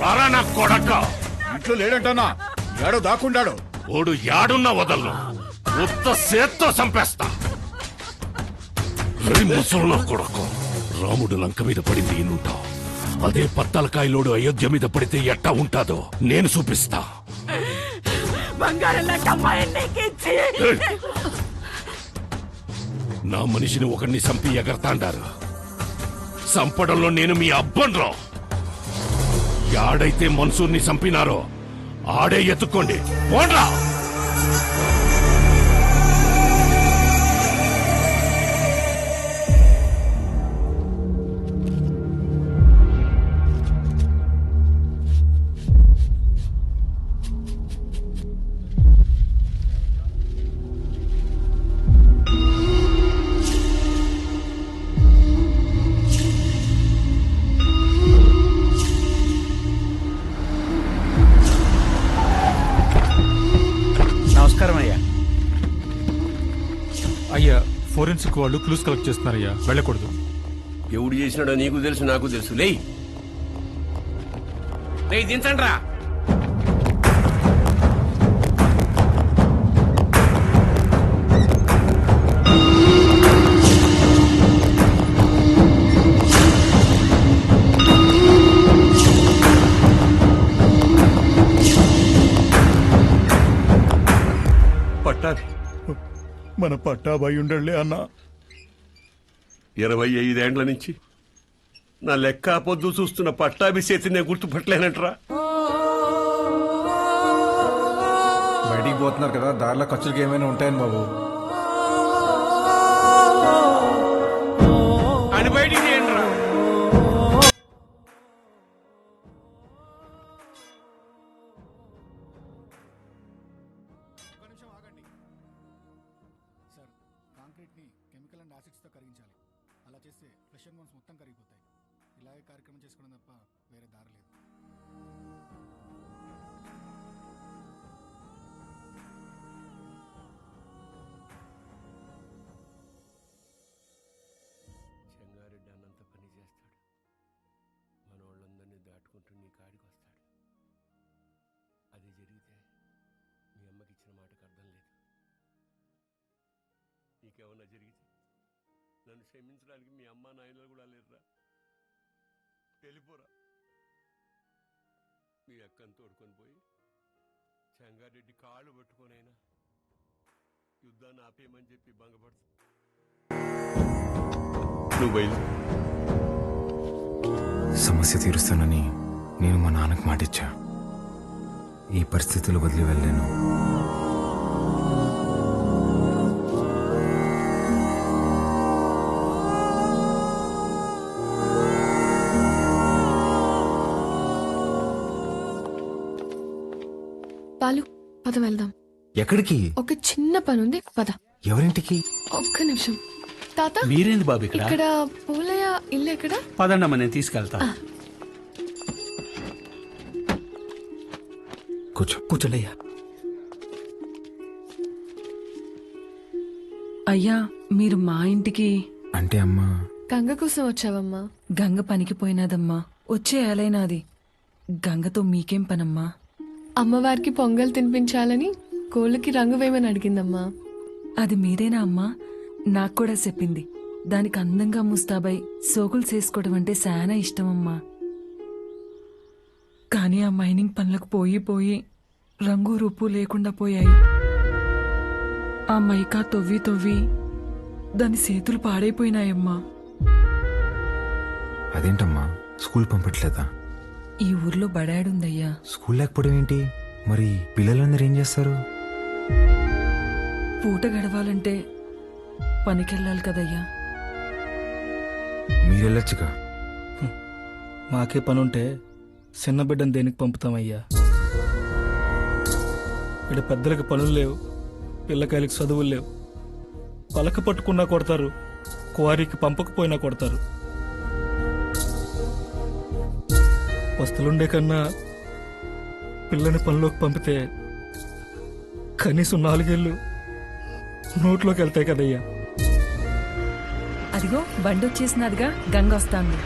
రారా నా కొడక! ఇంట్లో లేడంటన్నా ఏడో దాక్కుండాడు ఓడు యాడున్న వదలను. ఉత్త సేత్తో చంపేస్తా. ముసలు నా కొడకు. రాముడు లంక మీద పడింది ఈనుంటా అదే పత్తలకాయలోడు అయోధ్య మీద పడితే ఎట్టా ఉంటాదో నేను చూపిస్తా! నా మనిషిని ఒకరిని చంపి ఎగరతాండారు. చంపడంలో నేను మీ అబ్బన్రా. యాడైతే మన్సూర్ని చంపినారో ఆడే ఎత్తుక్కోండి. పోండ్రా ఫోరెన్సిక్ వాళ్ళు క్లూస్ కలెక్ట్ చేస్తున్నారయ్యా. వెళ్ళకూడదు. ఎవడు చేసినాడో నీకు తెలుసు నాకు తెలుసు. లేయ్. దించండి రా మన పట్టాబాయి ఉండలే అన్నా. ఇరవై ఐదేండ్ల నుంచి నా లెక్క పొద్దు చూస్తున్న పట్టాభి చేతి నేను గుర్తుపట్టలేనంటరా. బయటికి పోతున్నారు కదా దారిలో ఖర్చులకి ఏమైనా ఉంటాయని బాబు. కాంక్రీట్ని కెమికల్ అండ్ యాసిడ్స్తో కరిగించాలి. అలా చేస్తే ఫ్రెష్ అండ్ మొత్తం కరిగిపోతాయి. ఇలాగే కార్యక్రమం చేసుకోవడం తప్ప వేరే దారి లేదు. చెంగారెడ్డి అన్నంత పని చేస్తాడు. మన వాళ్ళందరినీ దాటుకుంటూ నీ కాడికి వస్తాడు. అది జరిగితే మీ అమ్మకి ఇచ్చిన మాటకు అర్థం లేదు. నీకేమన్నా జరిగితే నన్ను క్షమించడానికి మీ అమ్మ నాయనలు కూడా లేరురా. వెళ్ళిపోరా. మీ అక్కను తోడుకొని పోయి చెంగారెడ్డి కాళ్ళు పట్టుకొనైనా యుద్ధాన్ని ఆపేయమని చెప్పి భంగపడుతుంది నువ్వు సమస్య తీరుస్తానని నేను మా నాన్నకు మాటిచ్చా. ఈ పరిస్థితులు వదిలి వెళ్ళాను పద వెళ్దాం. ఎక్కడికి? ఒక చిన్న పని ఉంది పద. ఎవరింటికి? ఒక్క నిమిషం. తాత? మీరేంది బాబు ఇక్కడ? ఇక్కడ పూలయ్య ఇల్లు ఎక్కడ? పదండమ్మ నేను తీసుకెళ్తా. కూర్చో కూర్చోండి అయ్యా అయ్యా మీరు మా ఇంటికి అంటే అమ్మా. గంగ కోసం వచ్చావమ్మా. గంగ పనికి పోయినదమ్మా. వచ్చే ఏలైనాది. గంగతో మీకేం పనమ్మా? అమ్మవారికి పొంగల్ తినిపించాలని కోళ్ళకి రంగు వేయమని అడిగిందమ్మా. అది మీరేనా అమ్మా? నాకు కూడా చెప్పింది. దానికి అందంగా ముస్తాబై సోకులు చేసుకోవడం అంటే శానా ఇష్టమమ్మా. కానీ ఆ మైనింగ్ పనులకు పోయి పోయి రంగు రూపు లేకుండా పోయాయి. ఆ మైకా తొవ్వి తొవ్వి దాని చేతులు పాడైపోయినాయమ్మా. అదేంటమ్మా? స్కూల్ పంపట్లేదా? ఈ ఊర్లో బడాడుందయ్యా. స్కూల్ లేకపోవడం ఏంటి? మరి పిల్లలందరూ ఏం చేస్తారు? పూట గడవాలంటే పనికెళ్ళాలి కదయ్యా. మీరు వెళ్ళొచ్చుగా మాకే పనుంటే చిన్న బిడ్డను దేనికి పంపుతామయ్యా? ఇక్కడ పెద్దలకు పనులు లేవు పిల్లకాయలకి చదువులు లేవు. పలక పట్టుకున్నా కొడతారు క్వారీకి పంపకపోయినా కొడతారు. వస్తులుండే కన్నా పిల్లని పనిలోకి పంపితే కనీసం నాలుగేళ్ళు నోట్లోకి వెళ్తాయి కదయ్యా. అదిగో బండి వచ్చేసినదిగా గంగ వస్తాంది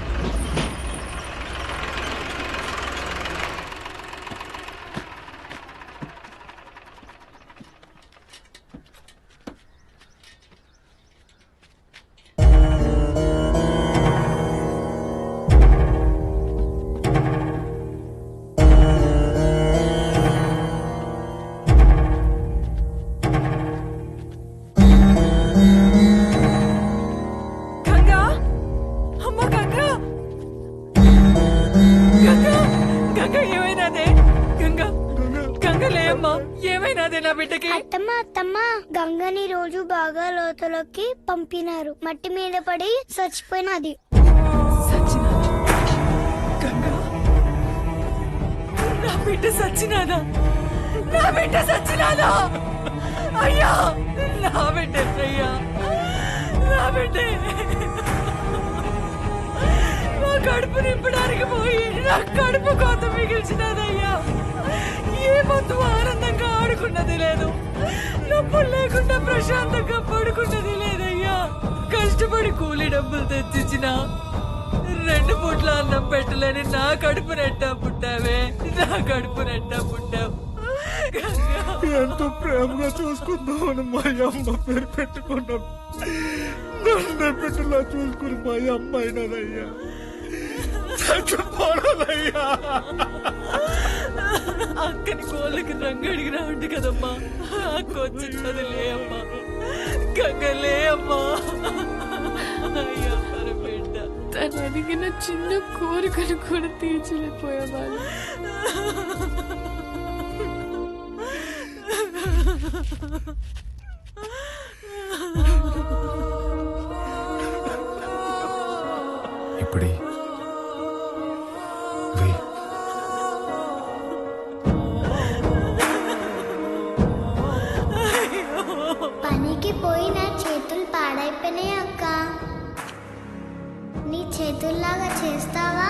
ఏమైనాదే నా బిడ్డకి? అత్తమ్మ అత్తమ్మ గంగని రోజు బాగా లోతులోకి పంపినారు. మట్టి మీద పడి చచ్చిపోయినది. నా బిడ్డ సచ్చినాదా నా బిడ్డ సచ్చినాదా అయ్యా నా బిడ్డ అయ్యా నా బిడ్డ. నా కడుపు నింపడానికి పోయి నా కడుపు కోత మిగిల్చినదయ్యా. ఏ పొద్దు ఆనందంగా ఆడుకున్నది లేదు. నొప్పులు లేకుండా ప్రశాంతంగా పడుకున్నది లేదయ్యా. కష్టపడి కూలి డబ్బులు తెచ్చిచ్చిన రెండు పూట్ల అన్నం పెట్టలేని నా కడుపు నెట్టా పుట్టావే. నా కడుపు నెట్టా పుట్టావు. ఎంతో ప్రేమగా చూసుకుందామని మా అమ్మ పేరు పెట్టుకున్నాం. నన్ను పెట్టలా చూసుకుని మా అమ్మ అయినదయ్యా. చచ్చిపోనదయ్యా. ఉంది కదమ్మా. వచ్చినది లే అమ్మా. గంగ లే అమ్మా. అయ్యో బిడ్డ తను అడిగిన చిన్న కోరికను కూడా తీర్చలేకపోయేవాళ్ళు. ఇప్పుడే పాడైపోయినాయి అక్క. నీ చేతుల్లాగా చేస్తావా.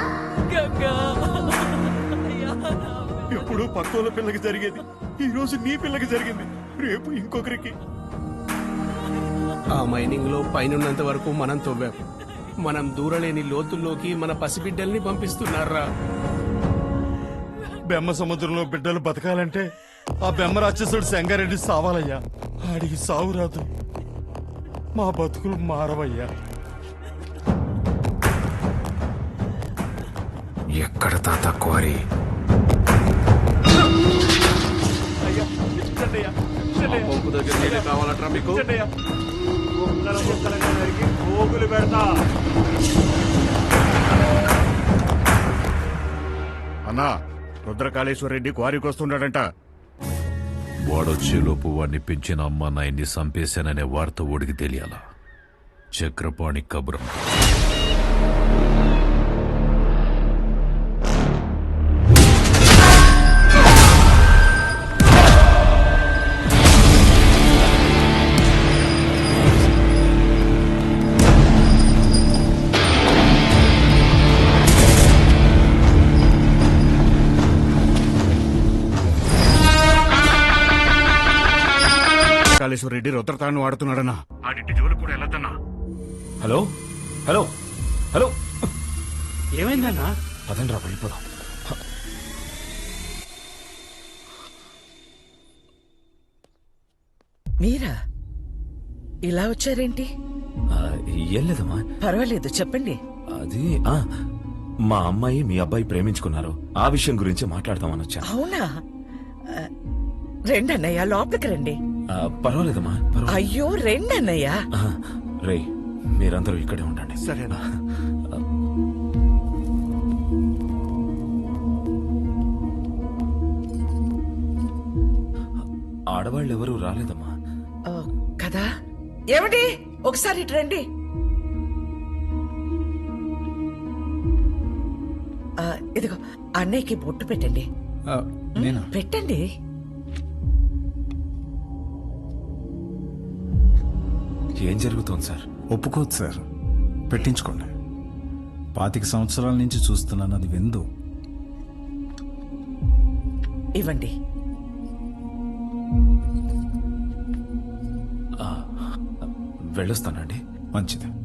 ఎప్పుడు పక్కోల పిల్లకి జరిగేది. ఈ రోజు నీ పిల్లకి జరిగింది. రేపు ఇంకొకరికి. ఆ మైనింగ్లో పైనున్నంత వరకు మనం తవ్వాం. మనం దూరలేని లోతుల్లోకి మన పసిబిడ్డల్ని పంపిస్తున్నారా? బెమ్మ సముద్రంలో బిడ్డలు బతకాలంటే ఆ బెమ్మ రాక్షసుడు సంగారెడ్డి సావాలయ్యా. ఆడికి సావు రాదు మా బతుకులు మారవయ్యా. ఎక్కడ తాత క్వారీ పంపు దగ్గర నీళ్ళు కావాలట్రా మీకు? అన్నా రుద్రకాళేశ్వర రెడ్డి క్వారీకి వస్తున్నాడంట. వాడొచ్చేలోపు వాడిని పెంచిన అమ్మ నాయన్ని చంపేశాననే వార్త ఓడికి తెలియాల. చక్రపాణి కబురం. కాళేశ్వర రెడ్డి రుద్రతాన్ని వాడుతున్నాడన్నా ఆడింటి జోలు కూడా వెళ్ళొద్దన్నా హలో? హలో? హలో? ఏమైందన్నా? పదండ్రా వెళ్ళిపోదాం. మీరా? ఇలా వచ్చారేంటి? ఏం లేదమ్మా. పర్వాలేదు చెప్పండి. అది ఆ, మా అమ్మాయి మీ అబ్బాయి ప్రేమించుకున్నారు. ఆ విషయం గురించి మాట్లాడదామని వచ్చాను. అవునా? ఆ, రండి అన్నయ్య లోపలికి రండి. పర్వాలేదమ్మా పర్వాలేదు. అయ్యో రండి అన్నయ్య రేయ్ మీరందరూ ఇక్కడే ఉండండి. సరేనా. ఆడవాళ్ళు ఎవరూ రాలేదమ్మా. ఓ, కదా? ఏమిటి? ఒకసారి ఇటు రండి. ఆ, ఇదిగో అన్నయ్యకి బొట్టు పెట్టండి. నేను? పెట్టండి. ఏం జరుగుతోంది సార్? ఒప్పుకోదు సార్. పెట్టించుకోండి. పాతిక సంవత్సరాల నుంచి చూస్తున్నాను అది విందు. ఇవ్వండి. వెళ్ళొస్తానండి. మంచిది.